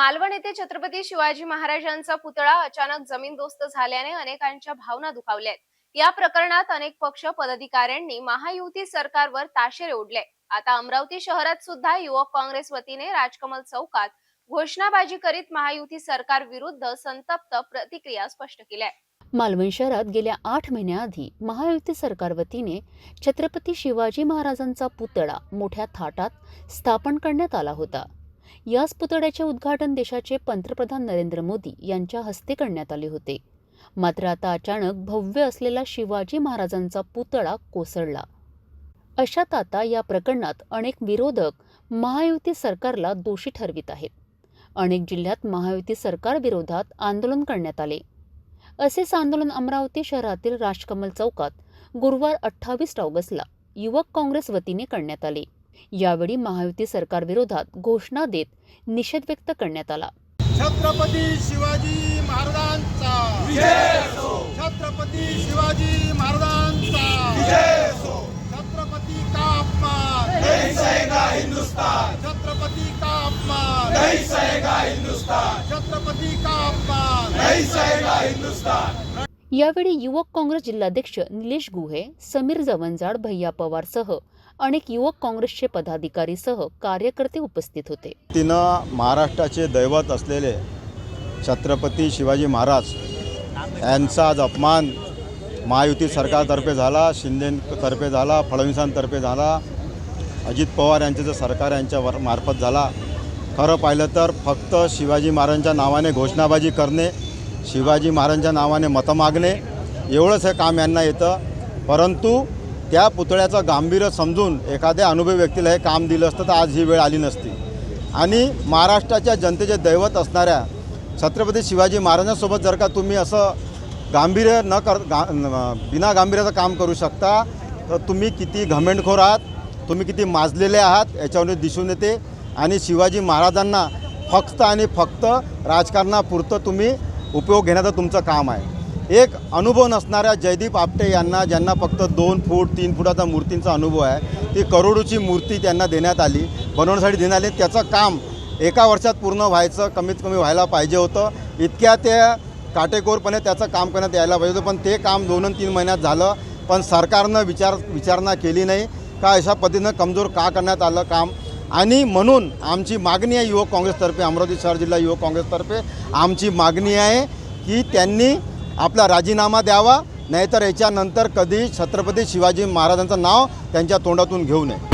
मालवण येथे छत्रपती शिवाजी महाराजांचा पुतळा अचानक जमीनदोस्त झाल्याने अनेकांच्या भावना दुखावल्यात या प्रकरणात अनेक पक्ष पदाधिकाऱ्यांनी महायुती सरकारवर ताशेरे ओढले. आता अमरावती शहरात सुद्धा युवक काँग्रेस वतीने राजकमल चौकात घोषणाबाजी करीत महायुती सरकार विरुद्ध संतप्त प्रतिक्रिया स्पष्ट केल्या. मालवण शहरात गेल्या आठ महिन्याआधी महायुती सरकार वतीने छत्रपती शिवाजी महाराजांचा पुतळा मोठ्या थाटात स्थापन करण्यात आला होता. याच पुतळ्याचे उद्घाटन देशाचे पंतप्रधान नरेंद्र मोदी यांच्या हस्ते करण्यात आले होते. मात्र आता अचानक भव्य असलेला शिवाजी महाराजांचा पुतळा कोसळला. अशात आता या प्रकरणात अनेक विरोधक महायुती सरकारला दोषी ठरवित आहेत. अनेक जिल्ह्यात महायुती सरकारविरोधात आंदोलन करण्यात आले. असेच आंदोलन अमरावती शहरातील राजकमल चौकात गुरुवार अठ्ठावीस ऑगस्टला युवक काँग्रेस वतीने करण्यात आले. यावेळी महायुती सरकारविरोधात घोषणा देत निषेध व्यक्त करण्यात आला. छत्रपती शिवाजी महाराजांचा. छत्रपती शिवाजी महाराजांचा. छत्रपती का अपमान. छत्रपती का अपमान. छत्रपती का अपमान. यावेळी युवक काँग्रेस जिल्हाध्यक्ष निलेश गुहे समीर जवंजाड भैया पवारसह अनेक युवक काँग्रेसचे पदाधिकारीसह कार्यकर्ते उपस्थित होते. तिनं महाराष्ट्राचे दैवत असलेले छत्रपती शिवाजी महाराज यांचा आज अपमान महायुती सरकारतर्फे झाला शिंदेतर्फे झाला फडणवीसांतर्फे झाला अजित पवार यांचं जे सरकार यांच्या वर मार्फत झाला. खरं पाहिलं तर फक्त शिवाजी महाराजांच्या नावाने घोषणाबाजी करणे शिवाजी महाराजांच्या नावाने मतं मागणे एवढंच हे काम यांना येतं. परंतु त्या पुतळ्याचं गांभीर्य समजून एखाद्या अनुभवी व्यक्तीला हे काम दिलं असतं तर आज ही वेळ आली नसती. आणि महाराष्ट्राच्या जनतेचे दैवत असणाऱ्या छत्रपती शिवाजी महाराजांसोबत जर का तुम्ही असं गांभीर्य न कर गा बिना गांभीर्याचं काम करू शकता तर तुम्ही किती घमेंडखोर आहात तुम्ही किती माजलेले आहात याच्यावर दिसून येते. आणि शिवाजी महाराजांना फक्त आणि फक्त राजकारणापुरतं तुम्ही उपयोग घेण्याचं तुमचं काम आहे. एक अनुभव नसणाऱ्या जयदीप आपटे यांना ज्यांना फक्त दोन फूट तीन फुटाचा मूर्तींचा अनुभव आहे ती करोडोची मूर्ती त्यांना देण्यात आली बनवण्यासाठी देण्यात आली. त्याचं काम एका वर्षात पूर्ण व्हायचं कमीत कमी व्हायला पाहिजे होतं. इतक्या त्या काटेकोरपणे त्याचं काम करण्यात यायला पाहिजे होतं पण ते काम दोन तीन महिन्यात झालं. पण सरकारनं विचार विचारणा केली नाही. का अशा पद्धतीनं कमजोर का करण्यात आलं काम? आणि म्हणून आमची मागणी आहे युवक काँग्रेसतर्फे अमरावती शहर जिल्हा युवक काँग्रेसतर्फे आमची मागणी आहे की त्यांनी आपला राजीनामा द्यावा नाहीतर याच्यानंतर कधी छत्रपती शिवाजी महाराजांचं नाव त्यांच्या तोंडातून घेऊ नये.